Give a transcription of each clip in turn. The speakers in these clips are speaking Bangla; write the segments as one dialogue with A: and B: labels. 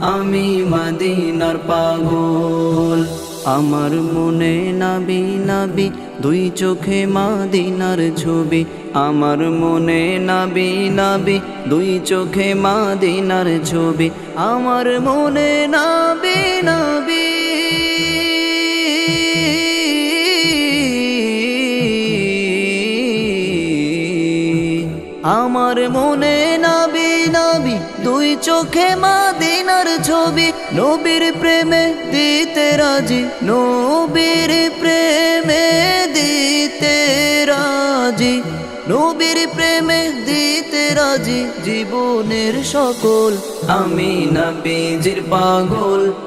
A: আমি মদিনার পাগল। আমার মনে নাবি নাবি, দুই চোখে মাদিনার ছবি। আমার মনে নাবি নাবি, দুই চোখে মাদিনার ছবি। আমার মনে নাবি নাবি। আমার মনে নাবি নাবি দুই চোখে মা মাদিনার ছবি। নবীর প্রেমে দিতে রাজি, নবীর প্রেমে দিতে রাজি। নবীর প্রেমে দিতে রাজি, জীবনের সকল। আমি নবীজির পাগল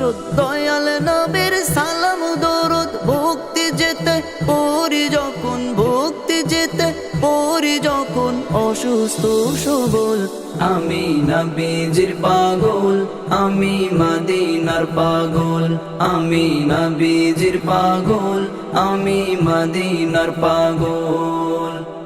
A: সকল দয়াল নবীর সালাম, দরুদ, ভক্তি যেতে পরি যখন, ভক্তি যেতে পরি যখন, অসুস্থ সবল। আমি নবীজির পাগল, আমি মদিনার পাগল, আমি নবীজির পাগল, আমি মদিনার পাগল।